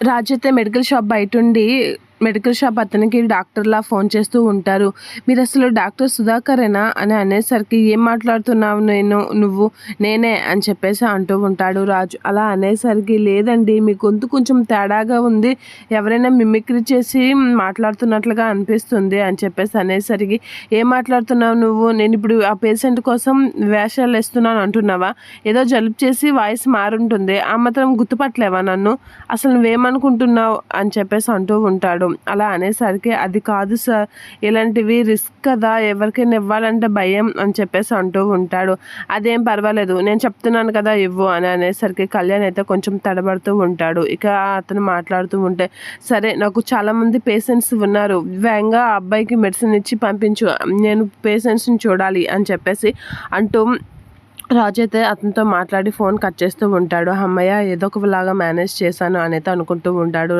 రాజు అయితే medical shop బయట ఉండి మెడికల్ షాప్ అతనికి డాక్టర్లా ఫోన్ చేస్తూ ఉంటారు. మీరు అసలు డాక్టర్ సుధాకరేనా? అని అనేసరికి ఏం మాట్లాడుతున్నావు నేను? నువ్వు నేనే అని చెప్పేసి అంటూ ఉంటాడు రాజు. అలా అనేసరికి లేదండి మీ గొంతు కొంచెం తేడాగా ఉంది. ఎవరైనా మిమిక్రీ చేసి మాట్లాడుతున్నట్లుగా అనిపిస్తుంది అని చెప్పేసి అనేసరికి ఏం మాట్లాడుతున్నావు నువ్వు? నేను ఇప్పుడు ఆ పేషెంట్ కోసం వేషాలు వేస్తున్నాను అంటున్నావా? ఏదో జలుపు చేసి వాయిస్ మారుంటుంది. ఆ మాత్రం గుర్తుపట్టలేవా నన్ను? అసలు నువ్వేమనుకుంటున్నావు? అని చెప్పేసి అంటూ ఉంటాడు అలా అనేసరికి అది కాదు సార్ ఇలాంటివి రిస్క్ కదా ఎవరికైనా ఇవ్వాలంటే భయం అని చెప్పేసి అంటూ ఉంటాడు. అదేం పర్వాలేదు నేను చెప్తున్నాను కదా ఇవ్వు అని అనేసరికి కళ్యాణ్ అయితే కొంచెం తడబడుతూ ఉంటాడు. ఇక అతను మాట్లాడుతూ ఉంటే సరే నాకు చాలామంది పేషెంట్స్ ఉన్నారు వేగంగా అబ్బాయికి మెడిసిన్ ఇచ్చి పంపించు నేను పేషెంట్స్ని చూడాలి అని చెప్పేసి అంటూ రాజు అయితే అతనితో మాట్లాడి ఫోన్ కట్ చేస్తూ ఉంటాడు. అమ్మయ్య ఏదో ఒకలాగా మేనేజ్ చేశాను అని అయితే అనుకుంటూ ఉంటాడు.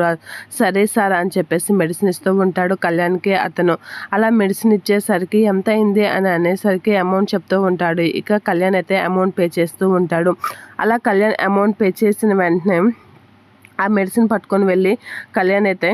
సరే సార్ అని చెప్పేసి మెడిసిన్ ఇస్తూ ఉంటాడు కళ్యాణ్కి అతను. అలా మెడిసిన్ ఇచ్చేసరికి ఎంత అయింది అని అనేసరికి అమౌంట్ చెప్తూ ఉంటాడు. ఇక కళ్యాణ్ అయితే అమౌంట్ పే చేస్తూ ఉంటాడు. అలా కళ్యాణ్ అమౌంట్ పే చేసిన వెంటనే ఆ మెడిసిన్ పట్టుకొని వెళ్ళి కళ్యాణ్ అయితే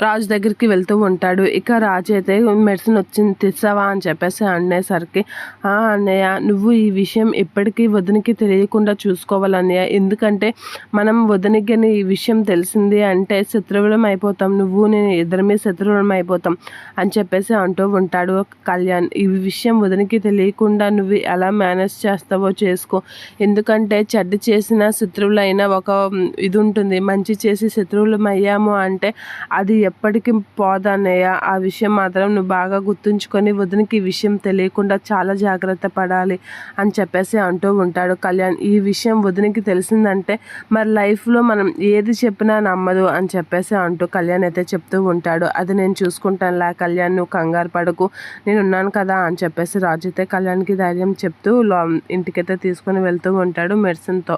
రాజు దగ్గరికి వెళ్తూ ఉంటాడు. ఇక రాజు అయితే మెడిసిన్ వచ్చింది తెచ్చావా అని చెప్పేసి అనేసరికి అన్నయ్య నువ్వు ఈ విషయం ఎప్పటికీ వదినికి తెలియకుండా చూసుకోవాలన్నయ్య. ఎందుకంటే మనం వదినికి ఈ విషయం తెలిసింది అంటే శత్రువులం అయిపోతాం. నువ్వు నేను ఇద్దరమే శత్రువులం అయిపోతాం. అని చెప్పేసి అంటూ ఉంటాడు కళ్యాణ్. ఈ విషయం వదినికి తెలియకుండా నువ్వు ఎలా మేనేజ్ చేస్తావో చేసుకో. ఎందుకంటే చెడ్డ చేసిన శత్రువులైన ఒక ఇది ఉంటుంది. మంచి చేసి శత్రువులం అయ్యాము అంటే అది ఎప్పటికీ పోదన్నయ్య. ఆ విషయం మాత్రం నువ్వు బాగా గుర్తుంచుకొని వదినకి ఈ విషయం తెలియకుండా చాలా జాగ్రత్త పడాలి అని చెప్పేసి అంటూ ఉంటాడు కళ్యాణ్. ఈ విషయం వదినకి తెలిసిందంటే మరి లైఫ్లో మనం ఏది చెప్పినా నమ్మదు అని చెప్పేసి అంటూ కళ్యాణ్ అయితే చెప్తూ ఉంటాడు. అది నేను చూసుకుంటానులా కళ్యాణ్ నువ్వు కంగారు పడకు. నేను ఉన్నాను కదా అని చెప్పేసి రాజు అయితే కళ్యాణ్కి ధైర్యం చెప్తూ ఇంటికైతే తీసుకొని వెళ్తూ ఉంటాడు మెడిసిన్తో.